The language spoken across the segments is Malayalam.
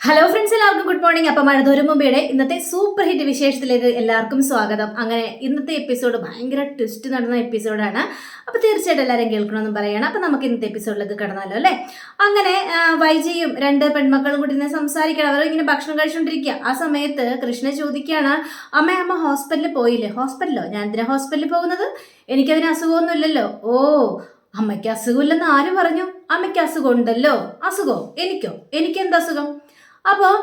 ഹലോ ഫ്രണ്ട്സ് എല്ലാവർക്കും ഗുഡ് മോർണിംഗ് അപ്പം മഴതോരും മുമ്പയുടെ ഇന്നത്തെ സൂപ്പർ ഹിറ്റ് വിശേഷത്തിലേക്ക് എല്ലാവർക്കും സ്വാഗതം. അങ്ങനെ ഇന്നത്തെ എപ്പിസോഡ് ഭയങ്കര ട്വിസ്റ്റ് നടന്ന എപ്പിസോഡാണ് അപ്പോൾ തീർച്ചയായിട്ടും എല്ലാവരും കേൾക്കണമെന്നും പറയണം. അപ്പം നമുക്ക് ഇന്നത്തെ എപ്പിസോഡിലേക്ക് കടന്നാലോ അല്ലേ? അങ്ങനെ വൈജിയും രണ്ട് പെൺമക്കളും കൂടി ഇന്ന് സംസാരിക്കണം. അവർ ഇങ്ങനെ ഭക്ഷണം കഴിച്ചുകൊണ്ടിരിക്കുക ആ സമയത്ത് കൃഷ്ണ ചോദിക്കുകയാണ് അമ്മ അമ്മ ഹോസ്പിറ്റലിൽ പോയില്ലേ? ഹോസ്പിറ്റലോ ഞാൻ എന്തിനാ ഹോസ്പിറ്റലിൽ പോകുന്നത്? എനിക്കതിന് അസുഖമൊന്നുമില്ലല്ലോ. ഓ അമ്മയ്ക്ക് അസുഖമില്ലെന്ന് ആര് പറഞ്ഞു? അമ്മയ്ക്ക് അസുഖം ഉണ്ടല്ലോ അസുഖോ? എനിക്കോ? എനിക്ക് എന്താ അസുഖം? അപ്പോൾ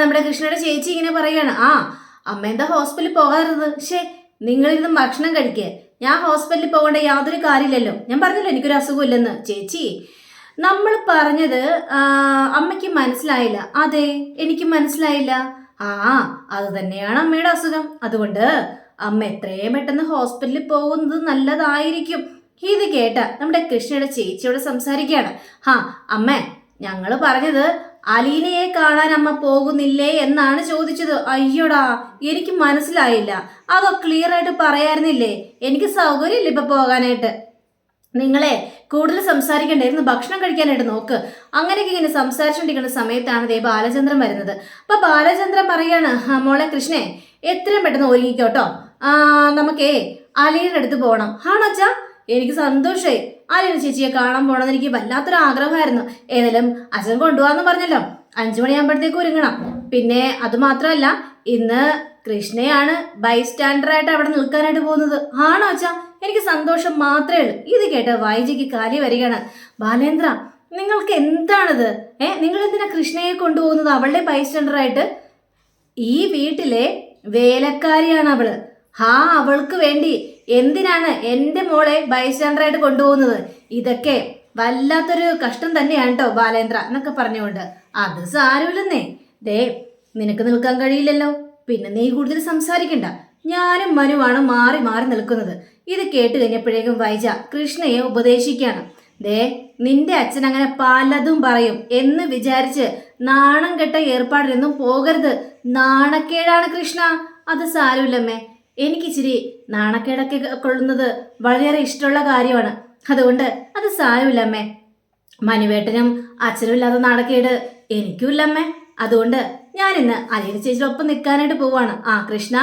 നമ്മുടെ കൃഷ്ണയുടെ ചേച്ചി ഇങ്ങനെ പറയുകയാണ് ആ അമ്മ എന്താ ഹോസ്പിറ്റലിൽ പോകാറുള്ളത് ഷേ നിങ്ങളിരുന്ന് ഭക്ഷണം കഴിക്കുക ഞാൻ ഹോസ്പിറ്റലിൽ പോകേണ്ട യാതൊരു കാര്യമില്ലല്ലോ. ഞാൻ പറഞ്ഞല്ലോ എനിക്കൊരു അസുഖമില്ലെന്ന്? ചേച്ചി നമ്മൾ പറഞ്ഞത് അമ്മയ്ക്ക് മനസ്സിലായില്ല. അതെ എനിക്ക് മനസ്സിലായില്ല. ആ അത് തന്നെയാണ് അമ്മയുടെ അസുഖം. അതുകൊണ്ട് അമ്മ എത്രയും പെട്ടെന്ന് ഹോസ്പിറ്റലിൽ പോകുന്നത് നല്ലതായിരിക്കും. ഇത് കേട്ട നമ്മുടെ കൃഷ്ണയുടെ ചേച്ചിയോട് സംസാരിക്കുകയാണ്. ഹാ അമ്മ ഞങ്ങൾ പറഞ്ഞത് അലീനയെ കാണാൻ അമ്മ പോകുന്നില്ലേ എന്നാണ് ചോദിച്ചത്. അയ്യോടാ എനിക്ക് മനസ്സിലായില്ല. അതോ ക്ലിയർ ആയിട്ട് പറയായിരുന്നില്ലേ എനിക്ക് സൗകര്യമില്ല ഇപ്പൊ പോകാനായിട്ട്. നിങ്ങളെ കൂടുതൽ സംസാരിക്കണ്ടായിരുന്നു ഭക്ഷണം കഴിക്കാനായിട്ട് നോക്ക്. അങ്ങനെയൊക്കെ ഇങ്ങനെ സംസാരിച്ചുകൊണ്ടിരിക്കുന്ന സമയത്താണ് ദേ ബാലചന്ദ്രൻ വരുന്നത്. അപ്പൊ ബാലചന്ദ്രൻ പറയാണ് "ആ, മോളെ കൃഷ്ണേ എത്രയും പെട്ടെന്ന് ഒരുങ്ങിക്കോട്ടോ നമുക്കേ അലീനടുത്ത് പോകണം ആണോ അച്ഛാ? എനിക്ക് സന്തോഷമായി അലീന ചേച്ചിയെ കാണാൻ പോകണമെന്ന് എനിക്ക് വല്ലാത്തൊരു ആഗ്രഹമായിരുന്നു. ഏതായാലും അച്ഛൻ കൊണ്ടുപോകാന്ന് പറഞ്ഞല്ലോ. അഞ്ചു മണിയാകുമ്പോഴത്തേക്ക് ഒരുങ്ങണം. പിന്നെ അത് മാത്രമല്ല ഇന്ന് കൃഷ്ണയാണ് ബൈസ്റ്റാൻഡറായിട്ട് അവിടെ നിൽക്കാനായിട്ട് പോകുന്നത്. ആണോ അച്ഛാ? എനിക്ക് സന്തോഷം മാത്രമേ ഉള്ളൂ. ഇത് കേട്ട് വൈജിക്ക് കാലി വരികയാണ്. ബാലേന്ദ്ര നിങ്ങൾക്ക് എന്താണിത്? ഏ നിങ്ങൾ എന്തിനാ കൃഷ്ണയെ കൊണ്ടുപോകുന്നത്? അവളുടെ ബൈസ്റ്റാൻഡറായിട്ട്? ഈ വീട്ടിലെ വേലക്കാരിയാണ് അവൾ. ഹാ അവൾക്ക് വേണ്ടി. എന്തിനാണ് എന്റെ മോളെ ബൈസ്റ്റാൻഡറായിട്ട് കൊണ്ടുപോകുന്നത്? ഇതൊക്കെ വല്ലാത്തൊരു കഷ്ടം തന്നെയാണ് കേട്ടോ ബാലേന്ദ്ര എന്നൊക്കെ പറഞ്ഞുകൊണ്ട്. അത് സാരമില്ലെന്നേ. ദേ നിനക്ക് നിൽക്കാൻ കഴിയില്ലല്ലോ. പിന്നെ നീ കൂടുതൽ സംസാരിക്കണ്ട. ഞാനും മനുവാണ് മാറി മാറി നിൽക്കുന്നത്. ഇത് കേട്ട് കഴിഞ്ഞപ്പോഴേക്കും വൈജ കൃഷ്ണയെ ഉപദേശിക്കുകയാണ്. ദേ നിന്റെ അച്ഛൻ അങ്ങനെ പലതും പറയും എന്ന് വിചാരിച്ച് നാണം കെട്ട ഏർപ്പാടിലൊന്നും പോകരുത്. നാണക്കേടാണ് കൃഷ്ണ. അത് സാരമില്ലമ്മേ. എനിക്കിച്ചിരി നാണക്കേടൊക്കെ കൊള്ളുന്നത് വളരെയേറെ ഇഷ്ടമുള്ള കാര്യമാണ്. അതുകൊണ്ട് അത് സാരമില്ലമ്മേ. മനുവേട്ടനും അച്ഛനും ഇല്ലാത്ത നാണക്കേട് എനിക്കും ഇല്ലമ്മേ അതുകൊണ്ട് ഞാൻ ഇന്ന് അലീന ചേച്ചിയുടെ ഒപ്പം നിൽക്കാനായിട്ട് പോവാണ്. ആ കൃഷ്ണ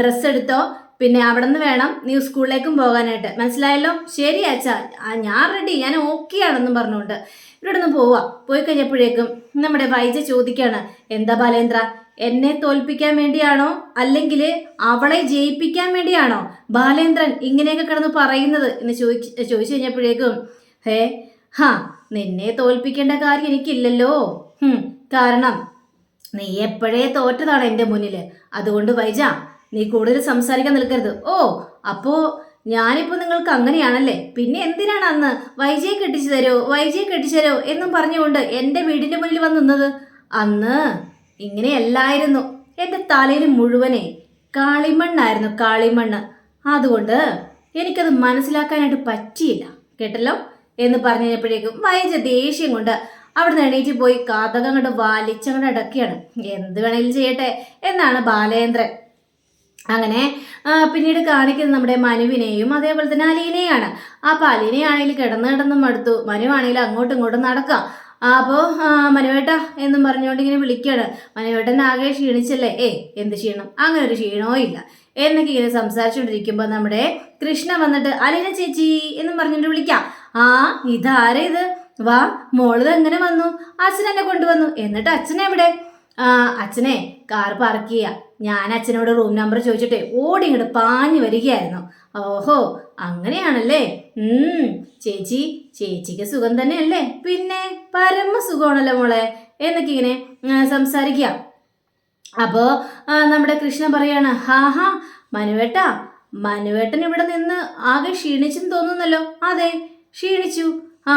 ഡ്രസ്സ് എടുത്തോ? പിന്നെ അവിടെ നിന്ന് വേണം നീ സ്കൂളിലേക്കും പോകാനായിട്ട്. മനസ്സിലായല്ലോ? ശരി അച്ഛാ ഞാൻ റെഡി ഞാൻ ഓക്കെ ആണെന്നും പറഞ്ഞുകൊണ്ട് ഇവിടെ നിന്ന് പോവാ. പോയി കഴിഞ്ഞപ്പോഴേക്കും നമ്മുടെ വൈജ ചോദിക്കാണ് എന്താ ബാലേന്ദ്ര? എന്നെ തോൽപ്പിക്കാൻ വേണ്ടിയാണോ? അല്ലെങ്കിൽ അവളെ ജയിപ്പിക്കാൻ വേണ്ടിയാണോ? ബാലേന്ദ്രൻ ഇങ്ങനെയൊക്കെ കിടന്ന് പറയുന്നത് എന്ന് ചോദിച്ച് ചോദിച്ചു കഴിഞ്ഞപ്പോഴേക്കും ഹേ ഹാ നിന്നെ തോൽപ്പിക്കേണ്ട കാര്യം എനിക്കില്ലല്ലോ. കാരണം നീ എപ്പോഴേ തോറ്റതാണ് എന്റെ മുന്നിൽ അതുകൊണ്ട് വൈജ നീ കൂടുതൽ സംസാരിക്കാൻ നിൽക്കരുത്. ഓ അപ്പോ ഞാനിപ്പോ നിങ്ങൾക്ക് അങ്ങനെയാണല്ലേ? പിന്നെ എന്തിനാണ് അന്ന് വൈജയെ കെട്ടിച്ചു തരോ? വൈജയെ കെട്ടിച്ചു തരോ? എന്നും പറഞ്ഞുകൊണ്ട് എന്റെ വീടിന്റെ മുന്നിൽ വന്ന് നിന്നത്? അന്ന് ഇങ്ങനെയല്ലായിരുന്നു. എന്റെ തലയിൽ മുഴുവനെ കാളിമണ്ണായിരുന്നു കാളിമണ്ണ്. അതുകൊണ്ട് എനിക്കത് മനസ്സിലാക്കാനായിട്ട് പറ്റിയില്ല. കേട്ടല്ലോ? എന്ന് പറഞ്ഞു കഴിഞ്ഞപ്പോഴേക്കും ദേഷ്യം കൊണ്ട് അവിടെ നിന്ന് എണീറ്റ് പോയി കാതകം കണ്ട് വലിച്ചങ്ങോട്ട് അടക്കുകയാണ് എന്ത് വേണേലും ചെയ്യട്ടെ എന്നാണ് ബാലേന്ദ്രൻ. അങ്ങനെ പിന്നീട് കാണിക്കുന്നത് നമ്മുടെ മനുവിനെയും അതേപോലെ തന്നെ അലീനയാണ് അപ്പോൾ അലീനയാണെങ്കിൽ കിടന്ന് കിടന്ന് മടുത്തു. മനുവാണെങ്കിൽ അങ്ങോട്ടും ഇങ്ങോട്ടും നടക്കാം. അപ്പോൾ മനുവേട്ട എന്നും പറഞ്ഞുകൊണ്ട് ഇങ്ങനെ വിളിക്കുകയാണ് മനുവേട്ടൻ ആകെ ക്ഷീണിച്ചല്ലേ? ഏ എന്ത് ക്ഷീണം? അങ്ങനെ ഒരു ക്ഷീണവും ഇല്ല. എന്നൊക്കെ ഇങ്ങനെ സംസാരിച്ചുകൊണ്ടിരിക്കുമ്പോൾ നമ്മുടെ കൃഷ്ണ വന്നിട്ട് അലീന ചേച്ചി എന്നും പറഞ്ഞിട്ട് വിളിക്കാം. ആ ഇതാരേ ഇത്? വാ മോൾ എങ്ങനെ വന്നു? അച്ഛൻ എന്നെ കൊണ്ടുവന്നു. എന്നിട്ട് അച്ഛൻ എവിടെ? ആ അച്ഛനെ കാർ പാർക്ക് ചെയ്യുക ഞാൻ അച്ഛനോട് റൂം നമ്പർ ചോദിച്ചിട്ടേ ഓടി ഇങ്ങോട്ട് പാഞ്ഞു വരികയായിരുന്നു. ഓഹോ അങ്ങനെയാണല്ലേ? ചേച്ചി ചേച്ചിക്ക് സുഖം തന്നെയല്ലേ? പിന്നെ പരമ സുഖമാണല്ലോ മോളെ. എന്നൊക്കെ ഇങ്ങനെ സംസാരിക്കുക അപ്പോൾ നമ്മുടെ കൃഷ്ണ പറയാണ് ഹാ ഹാ മനുവേട്ടാ മനുവേട്ടൻ ഇവിടെ നിന്ന് ആകെ ക്ഷീണിച്ചെന്ന് തോന്നുന്നല്ലോ. അതെ ക്ഷീണിച്ചു. ആ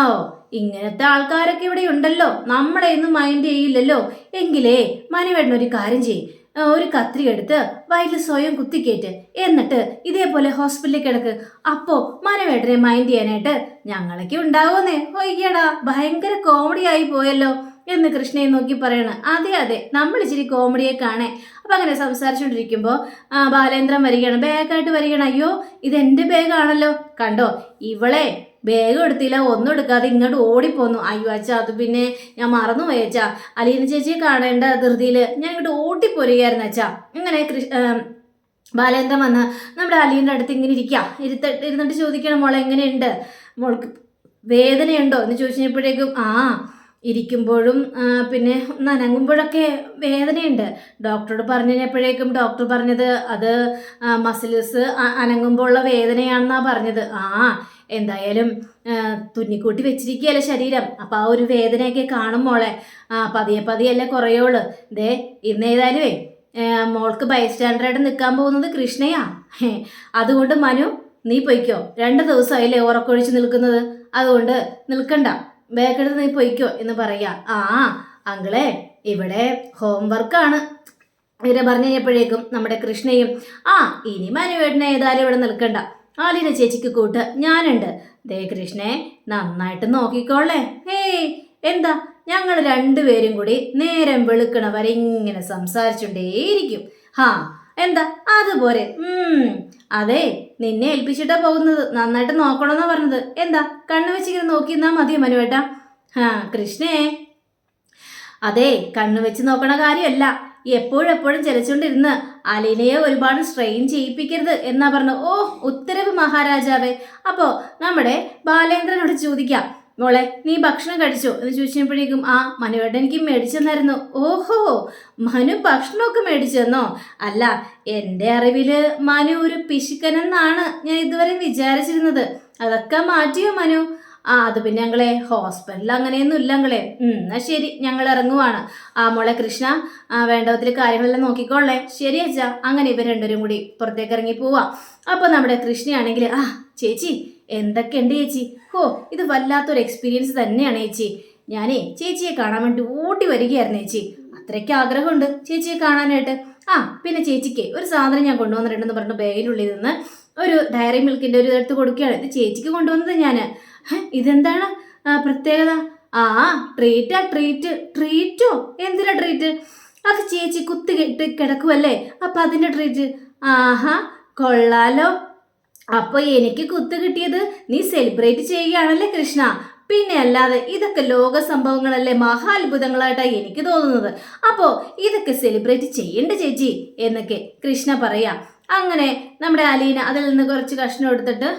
ഇങ്ങനത്തെ ആൾക്കാരൊക്കെ ഇവിടെ ഉണ്ടല്ലോ. നമ്മളെ ഒന്നും മൈൻഡ് ചെയ്യില്ലല്ലോ. എങ്കിലേ മനുവേട്ടൻ ഒരു കാര്യം ചെയ്യും. ഒരു കത്രി എടുത്ത് വയറ്റിൽ സ്വയം കുത്തിക്കേറ്റ്. എന്നിട്ട് ഇതേപോലെ ഹോസ്പിറ്റലിൽ കിടക്ക്. അപ്പോ മനവേട്ടനെ മൈൻഡ് ചെയ്യാനായിട്ട് ഞങ്ങളൊക്കെ ഉണ്ടാവുമെന്നേ ഒയ്യടാ ഭയങ്കര കോമഡി ആയി പോയല്ലോ എന്ന് കൃഷ്ണയെ നോക്കി പറയണ്. അതെ അതെ നമ്മൾ ഇച്ചിരി കോമഡിയെ കാണേ അപ്പൊ അങ്ങനെ സംസാരിച്ചുകൊണ്ടിരിക്കുമ്പോൾ ബാലേന്ദ്രൻ വരികയാണ്. ബാഗായിട്ട് വരികയാണ്. അയ്യോ ഇത് എന്റെ ബാഗാണല്ലോ കണ്ടോ ഇവളെ ബാഗ് എടുത്തില്ല ഒന്നും എടുക്കാതെ ഇങ്ങോട്ട് ഓടിപ്പോന്നു. അയ്യോ അച്ഛ അത് പിന്നെ ഞാൻ മറന്നു പോയച്ച അലീന ചേച്ചിയെ കാണേണ്ട ധൃതിയിൽ ഞാൻ ഇങ്ങോട്ട് ഓട്ടിപ്പോരുകയായിരുന്നു അച്ഛാ. ഇങ്ങനെ ബാലേന്ദ്രൻ വന്ന് നമ്മുടെ അലീന്റെ അടുത്ത് ഇങ്ങനെ ഇരിക്കാം. ഇരുത്ത ഇരുന്നിട്ട് ചോദിക്കണം മോളെ എങ്ങനെയുണ്ട്? മോൾക്ക് വേദനയുണ്ടോ എന്ന് ചോദിച്ചപ്പോഴേക്കും ആ ഇരിക്കുമ്പോഴും പിന്നെ നനങ്ങുമ്പോഴൊക്കെ വേദനയുണ്ട്. ഡോക്ടറോട് പറഞ്ഞപ്പോഴേക്കും ഡോക്ടർ പറഞ്ഞത് അത് മസിൽസ് അനങ്ങുമ്പോഴുള്ള വേദനയാണെന്നാണ് പറഞ്ഞത്. ആ എന്തായാലും തുന്നിക്കൂട്ടി വെച്ചിരിക്കുകയല്ലേ ശരീരം. അപ്പം ആ ഒരു വേദനയൊക്കെ കാണും മോളെ. ആ പതിയെ പതിയല്ലേ കുറയുള്ളൂ. ദേ ഇന്നേതായാലുമേ മോൾക്ക് സ്റ്റാൻഡേർഡ് നിൽക്കാൻ പോകുന്നത് കൃഷ്ണയാ. അതുകൊണ്ട് മനു നീ പൊയ്ക്കോ. രണ്ട് ദിവസമായില്ലേ ഉറക്കൊഴിച്ച് നിൽക്കുന്നത്. അതുകൊണ്ട് നിൽക്കണ്ട. ബേക്കെടുത്ത് നീ പൊയ്ക്കോ എന്ന് പറയുക ആ അങ്കിളെ ഇവിടെ ഹോംവർക്കാണ്. ഇവരെ പറഞ്ഞു കഴിഞ്ഞപ്പോഴേക്കും നമ്മുടെ കൃഷ്ണയും ആ ഇനി മനുവേട്ടനെ ഏതായാലും ഇവിടെ നിൽക്കണ്ട. ആലിന ചേച്ചിക്ക് കൂട്ട് ഞാനുണ്ട്. ദേ കൃഷ്ണേ നന്നായിട്ട് നോക്കിക്കോളേ. ഹേയ് എന്താ? ഞങ്ങൾ രണ്ടുപേരും കൂടി നേരം വെളുക്കണ വരെ ഇങ്ങനെ സംസാരിച്ചുകൊണ്ടേയിരിക്കും ഹാ എന്താ? അതുപോലെ അതെ നിന്നെ ഏൽപ്പിച്ചിട്ടാ പോകുന്നത്. നന്നായിട്ട് നോക്കണമെന്നാ പറഞ്ഞത്. എന്താ? കണ്ണു വെച്ചിങ്ങനെ നോക്കിന്നാ മതിയോ മനുവേട്ടാ? ഹാ കൃഷ്ണേ. അതെ കണ്ണു വെച്ച് നോക്കണ കാര്യമല്ല. എപ്പോഴെപ്പോഴും ചലിച്ചുകൊണ്ടിരുന്ന് അലീനയെ ഒരുപാട് സ്ട്രെയിൻ ചെയ്യിപ്പിക്കരുത് എന്നാ പറഞ്ഞു ഓ ഉത്തരവ് മഹാരാജാവേ. അപ്പോ നമ്മുടെ ബാലേന്ദ്രനോട് ചോദിക്കാം മോളെ നീ ഭക്ഷണം കഴിച്ചോ? എന്ന് ചോദിച്ചപ്പോഴേക്കും ആ മനുവേട്ടൻ എനിക്ക് മേടിച്ചു തന്നായിരുന്നു. ഓഹോ മനു ഭക്ഷണമൊക്കെ മേടിച്ചെന്നോ അല്ല എന്റെ അറിവിൽ മനു ഒരു പിശുക്കനെന്നാണ് ഞാൻ ഇതുവരെ വിചാരിച്ചിരുന്നത്. അതൊക്കെ മാറ്റിയോ മനു? ആ അത് പിന്നെ ഞങ്ങളെ ഹോസ്പിറ്റലിൽ അങ്ങനെയൊന്നും ഇല്ല ഞങ്ങളെ. എന്നാ ശരി ഞങ്ങൾ ഇറങ്ങുവാണ്. ആ മോളെ കൃഷ്ണ ആ വിധത്തിൽ കാര്യങ്ങളെല്ലാം നോക്കിക്കോളേ. ശരി അച്ഛാ അങ്ങനെ ഇവർ രണ്ടുപേരും കൂടി പുറത്തേക്ക് ഇറങ്ങി പോവാം. അപ്പോൾ നമ്മുടെ കൃഷ്ണയാണെങ്കിൽ ആ ചേച്ചി എന്തൊക്കെയുണ്ട് ചേച്ചി? ഓ ഇത് വല്ലാത്തൊരു എക്സ്പീരിയൻസ് തന്നെയാണ് ചേച്ചി. ഞാനേ ചേച്ചിയെ കാണാൻ വേണ്ടി ഓടി വരികയായിരുന്നു ചേച്ചി. അത്രയ്ക്ക് ആഗ്രഹമുണ്ട് ചേച്ചിയെ കാണാനായിട്ട്. ആ പിന്നെ ചേച്ചിക്ക് ഒരു സാധനം ഞാൻ കൊണ്ടുവന്നിട്ടുണ്ടെന്ന് പറഞ്ഞു ബേഗിലുള്ളിൽ നിന്ന് ഒരു ഡയറി മിൽക്കിന്റെ ഒരു എടുത്ത് കൊടുക്കുകയാണ്. ഇത് ചേച്ചിക്ക് കൊണ്ടുവന്നത് ഞാൻ ഇതെന്താണ്? പ്രത്യേകത? ആ ട്രീറ്റാ ട്രീറ്റ് ട്രീറ്റോ എന്തിനാ ട്രീറ്റ് അത് ചേച്ചി കുത്തി കെട്ടി കിടക്കുമല്ലേ അപ്പം അതിന്റെ ട്രീറ്റ് ആഹാ കൊള്ളാലോ. അപ്പോൾ എനിക്ക് കുത്ത് കിട്ടിയത് നീ സെലിബ്രേറ്റ് ചെയ്യുകയാണല്ലേ കൃഷ്ണ? പിന്നെ അല്ലാതെ ഇതൊക്കെ ലോക സംഭവങ്ങളല്ലേ മഹാത്ഭുതങ്ങളായിട്ടാണ് എനിക്ക് തോന്നുന്നത്. അപ്പോൾ ഇതൊക്കെ സെലിബ്രേറ്റ് ചെയ്യേണ്ട ചേച്ചി എന്നൊക്കെ കൃഷ്ണ പറയാ. അങ്ങനെ നമ്മുടെ അലീന അതിൽ നിന്ന് കുറച്ച് കഷ്ണം എടുത്തിട്ട്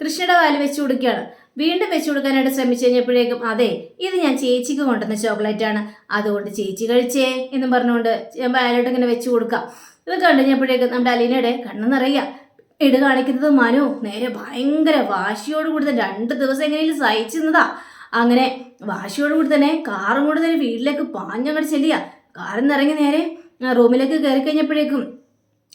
കൃഷ്ണയുടെ വാൽ വെച്ച് കൊടുക്കുകയാണ് വീണ്ടും വെച്ച് കൊടുക്കാനായിട്ട് ശ്രമിച്ചു കഴിഞ്ഞപ്പോഴേക്കും അതെ ഇത് ഞാൻ ചേച്ചിക്ക് കൊണ്ടുവന്ന ചോക്ലേറ്റ് ആണ്. അതുകൊണ്ട് ചേച്ചി കഴിച്ചേ എന്നും പറഞ്ഞുകൊണ്ട് ഞാൻ വാലോട്ട് ഇങ്ങനെ വെച്ച് കൊടുക്കാം. ഇത് കണ്ടു കഴിഞ്ഞപ്പോഴേക്കും നമ്മുടെ അലീനയുടെ കണ്ണ് നിറയുക ഇട് കാണിക്കുന്നത് മനു നേരെ ഭയങ്കര വാശിയോട് കൂടി തന്നെ രണ്ട് ദിവസം എങ്ങനെയും സഹിച്ചിരുന്നതാ അങ്ങനെ വാശിയോട് കൂടി തന്നെ കാറും കൂടി തന്നെ വീട്ടിലേക്ക് പാഞ്ഞങ്ങോട്ട് ചെല്ലുക കാറിൽ നിന്ന് ഇറങ്ങി നേരെ റൂമിലേക്ക് കയറി കഴിഞ്ഞപ്പോഴേക്കും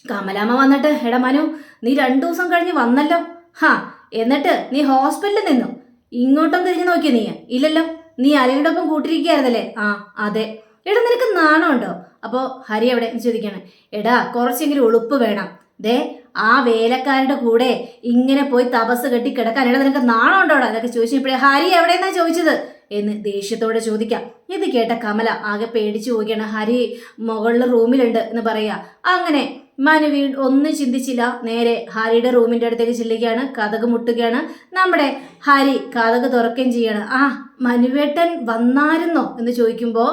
കമലാമ്മ വന്നിട്ട് എടാ മനു നീ രണ്ടു ദിവസം കഴിഞ്ഞ് വന്നല്ലോ. ഹാ എന്നിട്ട് നീ ഹോസ്പിറ്റലിൽ നിന്നു? ഇങ്ങോട്ടും തിരിഞ്ഞു നോക്കിയ നീ? ഇല്ലല്ലോ നീ അലയുടെ ഒപ്പം കൂട്ടിരിക്കുകയായിരുന്നല്ലേ? ആ അതെ. എടാ നിനക്ക് നാണമുണ്ടോ? അപ്പോൾ ഹരി എവിടെ? ചോദിക്കാണ് എടാ കുറച്ചെങ്കിലും ഉളുപ്പ് വേണം. ദേ ആ വേലക്കാരുടെ കൂടെ ഇങ്ങനെ പോയി തപസ് കെട്ടി കിടക്കാൻ. എടാ നിനക്ക് നാണമുണ്ടോടാ? അതൊക്കെ ചോദിച്ചു ഇപ്പോഴേ ഹരി എവിടെയെന്നാ ചോദിച്ചത്? എന്ന് ദേഷ്യത്തോടെ ചോദിക്കാം. ഇത് കേട്ട കമല ആകെ പേടിച്ചു പോവുകയാണ്. ഹരി മുകളിലെ റൂമിലുണ്ട് എന്ന് പറയുക അങ്ങനെ മനു വീ ഒന്നും ചിന്തിച്ചില്ല. നേരെ ഹരിയുടെ റൂമിന്റെ അടുത്തേക്ക് ചെല്ലുകയാണ്. കഥക് മുട്ടുകയാണ്. നമ്മുടെ ഹരി കഥക് തുറക്കുകയും ചെയ്യാണ്. ആ മനുവേട്ടൻ വന്നായിരുന്നോ എന്ന് ചോദിക്കുമ്പോൾ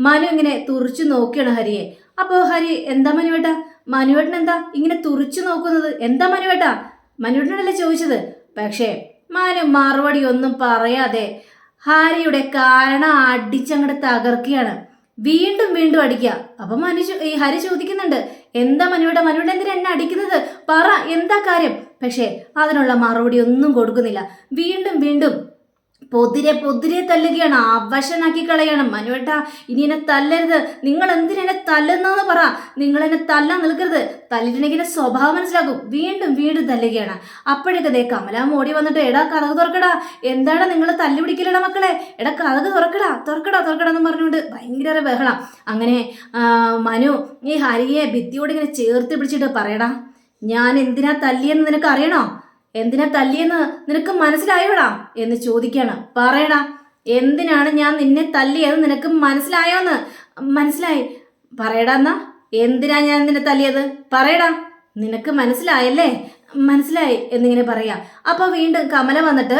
മനു ഇങ്ങനെ തുറച്ചു നോക്കുകയാണ് ഹരിയെ. അപ്പോൾ ഹരി എന്താ മനുവേട്ട? മനുവേട്ടൻ എന്താ ഇങ്ങനെ തുറച്ചു നോക്കുന്നത്? എന്താ മനുവേട്ട? മനുവേട്ടനല്ലേ ചോദിച്ചത്. പക്ഷേ മനു മറുപടി ഒന്നും പറയാതെ ഹാരിയുടെ കാരണം അടിച്ചങ്ങോട്ട് തകർക്കുകയാണ്. വീണ്ടും വീണ്ടും അടിക്കുക. അപ്പൊ മനു ഈ ഹരി ചോദിക്കുന്നുണ്ട് എന്താ മനുവിടെ? മനുവിടെ എന്തിനാ എന്നെ അടിക്കുന്നത്? പറ എന്താ കാര്യം? പക്ഷേ അതിനുള്ള മറുപടി ഒന്നും കൊടുക്കുന്നില്ല. വീണ്ടും വീണ്ടും പൊതിരെ പൊതിരെ തല്ലുകയാണ് അവശനാക്കി കളയാണ്. മനുവേട്ട ഇനി എന്നെ തല്ലരുത്. നിങ്ങൾ എന്തിനെന്നെ തല്ലുന്നതെന്ന് പറ. നിങ്ങൾ എന്നെ തല്ലാൻ നിൽക്കരുത്. തല്ലിട്ടുണ്ടെങ്കിൽ സ്വഭാവം മനസ്സിലാക്കും. വീണ്ടും വീണ്ടും തല്ലുകയാണ്. അപ്പോഴൊക്കെ ദേ കമലാം ഓടി വന്നിട്ട് എടാ കഥക് തുറക്കടാ. എന്താണ് നിങ്ങൾ തല്ലി പിടിക്കലടാ മക്കളെ? എടാ കഥക് തുറക്കടാ തുറക്കടാ തുറക്കടാ എന്ന് പറഞ്ഞുകൊണ്ട് ഭയങ്കര ബഹളം. അങ്ങനെ മനു ഈ ഹരിയെ ഭിത്തിയോട് ഇങ്ങനെ ചേർത്ത് പിടിച്ചിട്ട് പറയടാ ഞാൻ എന്തിനാ തല്ലിയെന്ന് നിനക്ക് അറിയണോ? എന്തിനാ തല്ലിയെന്ന് നിനക്ക് മനസ്സിലായോടാ? എന്ന് ചോദിക്കാണ്. പറയടാ എന്തിനാണ് ഞാൻ നിന്നെ തല്ലിയത്? നിനക്ക് മനസ്സിലായോന്ന്? മനസ്സിലായി. പറയടാ എന്നാ എന്തിനാ ഞാൻ നിന്നെ തല്ലിയത്? പറയടാ നിനക്ക് മനസ്സിലായല്ലേ? മനസ്സിലായി എന്നിങ്ങനെ പറയാ. അപ്പൊ വീണ്ടും കമല വന്നിട്ട്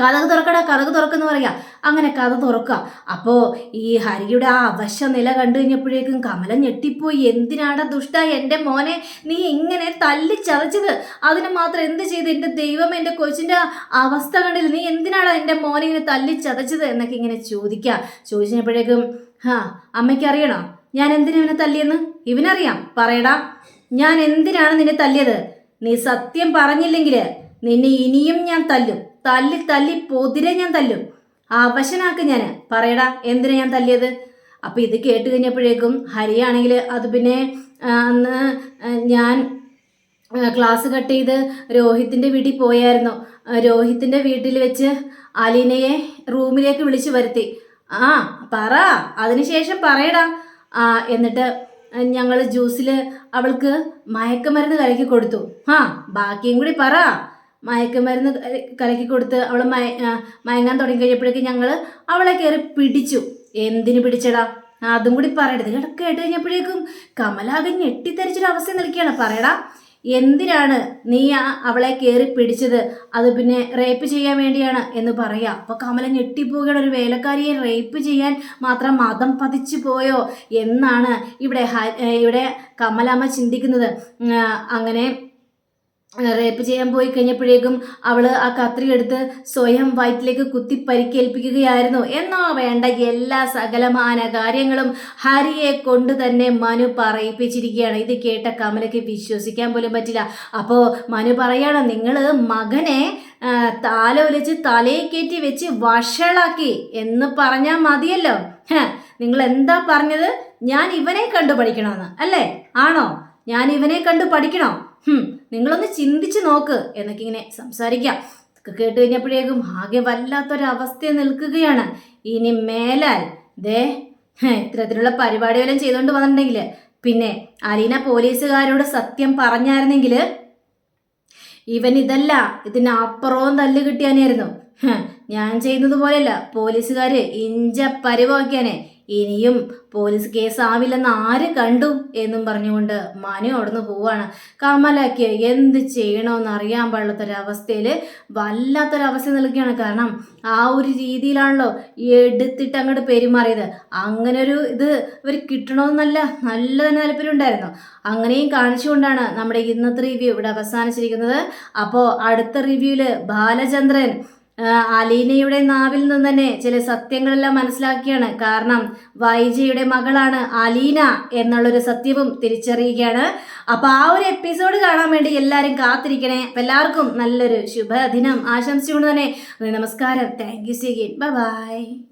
കഥക് തുറക്കടാ കഥക് തുറക്കെന്ന് പറയാ. അങ്ങനെ കഥ തുറക്കുക. അപ്പോ ഈ ഹരിയുടെ ആ അവശ നില കണ്ടു കഴിഞ്ഞപ്പോഴേക്കും കമല ഞെട്ടിപ്പോയി. എന്തിനാടാ ദുഷ്ട എന്റെ മോനെ നീ ഇങ്ങനെ തല്ലി ചതച്ചത്? അതിന് മാത്രം എന്ത് ചെയ്ത്? എന്റെ ദൈവം എന്റെ കൊച്ചിന്റെ അവസ്ഥ കണ്ടില്ല. നീ എന്തിനാടാ എന്റെ മോനെ ഇങ്ങനെ തല്ലി ചതച്ചത്? എന്നൊക്കെ ഇങ്ങനെ ചോദിക്കുക. ചോദിച്ചപ്പോഴേക്കും ഹാ അമ്മയ്ക്ക് അറിയണോ ഞാൻ എന്തിനാ ഇവനെ തല്ലിയെന്ന്? ഇവനറിയാം. പറയടാ ഞാൻ എന്തിനാണ് നിന്നെ തല്ലിയത്? നീ സത്യം പറഞ്ഞില്ലെങ്കിൽ നിന്നെ ഇനിയും ഞാൻ തല്ലും. തല്ലി തല്ലി പൊതിരെ ഞാൻ തല്ലും. അവശനാക്ക് ഞാൻ പറയടാ എന്തിനാ ഞാൻ തല്ലിയത്? അപ്പൊ ഇത് കേട്ട് കഴിഞ്ഞപ്പോഴേക്കും ഹരിയാണെങ്കിൽ അത് പിന്നെ അന്ന് ഞാൻ ക്ലാസ് കട്ട് ചെയ്ത് രോഹിത്തിന്റെ വീട്ടിൽ പോയായിരുന്നു. രോഹിത്തിന്റെ വീട്ടിൽ വെച്ച് അലീനയെ റൂമിലേക്ക് വിളിച്ചു വരുത്തി. ആ പറ അതിനുശേഷം പറയടാ. ആ എന്നിട്ട് ഞങ്ങൾ ജ്യൂസിൽ അവൾക്ക് മയക്കുമരുന്ന് കലക്കി കൊടുത്തു. ആ ബാക്കിയും കൂടി പറ. മയക്കുമരുന്ന് കലക്കി കൊടുത്ത് അവൾ മയ മയങ്ങാൻ തുടങ്ങി കഴിഞ്ഞപ്പോഴേക്കും ഞങ്ങൾ അവളെ കയറി പിടിച്ചു. എന്തിനു പിടിച്ചടാ? അതും കൂടി പറയരുത്. കേട്ടോ കേട്ട് കഴിഞ്ഞപ്പോഴേക്കും കമലാകെ ഞെട്ടിത്തെറിച്ചൊരു അവസ്ഥ നിൽക്കുകയാണ്. പറയടാ എന്തിനാണ് നീ ആ അവളെ കയറി പിടിച്ചത്? അത് പിന്നെ റേപ്പ് ചെയ്യാൻ വേണ്ടിയാണ് എന്ന് പറയാം. അപ്പോൾ കമല ഞെട്ടിപ്പോവുകയാണ്. ഒരു വേലക്കാരിയെ റേപ്പ് ചെയ്യാൻ മാത്രം മതം പതിച്ചു പോയോ? എന്നാണ് ഇവിടെ ഇവിടെ കമലാമ്മ ചിന്തിക്കുന്നത്. അങ്ങനെ റേപ്പ് ചെയ്യാൻ പോയി കഴിഞ്ഞപ്പോഴേക്കും അവൾ ആ കത്രി എടുത്ത് സ്വയം വയറ്റിലേക്ക് കുത്തി പരിക്കേൽപ്പിക്കുകയായിരുന്നു. എന്നോ വേണ്ട എല്ലാ സകലമാന കാര്യങ്ങളും ഹരിയെ കൊണ്ട് തന്നെ മനു പറയിപ്പിച്ചിരിക്കുകയാണ്. ഇത് കേട്ട കമലയ്ക്ക് വിശ്വസിക്കാൻ പോലും പറ്റില്ല. അപ്പോൾ മനു പറയാണ് നിങ്ങൾ മകനെ താലോലിച്ച് തലയിൽ കയറ്റി വെച്ച് വഷളാക്കി എന്ന് പറഞ്ഞാൽ മതിയല്ലോ. നിങ്ങൾ എന്താ പറഞ്ഞത്? ഞാൻ ഇവനെ കണ്ടു പഠിക്കണമെന്ന് അല്ലേ? ആണോ? ഞാൻ ഇവനെ കണ്ടു പഠിക്കണോ? നിങ്ങളൊന്ന് ചിന്തിച്ച് നോക്ക് എന്നൊക്കെ ഇങ്ങനെ സംസാരിക്കാം. ഇതൊക്കെ കേട്ട് കഴിഞ്ഞപ്പോഴേക്കും ആകെ വല്ലാത്തൊരവസ്ഥ നിൽക്കുകയാണ്. ഇനി മേലാൽ ദേ ഇത്തരത്തിലുള്ള പരിപാടികളെല്ലാം ചെയ്തുകൊണ്ട് വന്നിട്ടുണ്ടെങ്കിൽ പിന്നെ അലീന പോലീസുകാരോട് സത്യം പറഞ്ഞായിരുന്നെങ്കിൽ ഇവൻ ഇതല്ല ഇതിനപ്പുറവും തല്ല് കിട്ടിയാനായിരുന്നു. ഞാൻ ചെയ്യുന്നത് പോലെയല്ല. പോലീസുകാര് ഇഞ്ച പരിവാക്കിയാനെ ഇനിയും പോലീസ് കേസ് ആവില്ലെന്ന് ആര് കണ്ടു എന്നും പറഞ്ഞുകൊണ്ട് മനു അവിടുന്ന് പോവാണ്. കമലയ്ക്ക് എന്ത് ചെയ്യണമെന്ന് അറിയാൻ പാടില്ലാത്തൊരവസ്ഥയിൽ വല്ലാത്തൊരവസ്ഥ നിൽക്കുകയാണ്. കാരണം ആ ഒരു രീതിയിലാണല്ലോ എടുത്തിട്ട് അങ്ങോട്ട് പെരുമാറിയത്. അങ്ങനെ ഒരു ഇത് ഇവർ കിട്ടണമെന്നല്ല നല്ല തന്നെ താല്പര്യം ഉണ്ടായിരുന്നു അങ്ങനെയും കാണിച്ചുകൊണ്ടാണ് നമ്മുടെ ഇന്നത്തെ റിവ്യൂ ഇവിടെ അവസാനിച്ചിരിക്കുന്നത്. അപ്പോൾ അടുത്ത റിവ്യൂവിൽ ബാലചന്ദ്രൻ അലീനയുടെ നാവിൽ നിന്ന് തന്നെ ചില സത്യങ്ങളെല്ലാം മനസ്സിലാക്കിയാണ്. കാരണം വൈജിയുടെ മകളാണ് അലീന എന്നുള്ളൊരു സത്യവും തിരിച്ചറിയുകയാണ്. അപ്പൊ ആ ഒരു എപ്പിസോഡ് കാണാൻ വേണ്ടി എല്ലാവരും കാത്തിരിക്കണേ. എല്ലാവർക്കും നല്ലൊരു ശുഭദിനം. ആശംസിച്ചുകൊണ്ട് തന്നെ നമസ്കാരം. Thank you see bye bye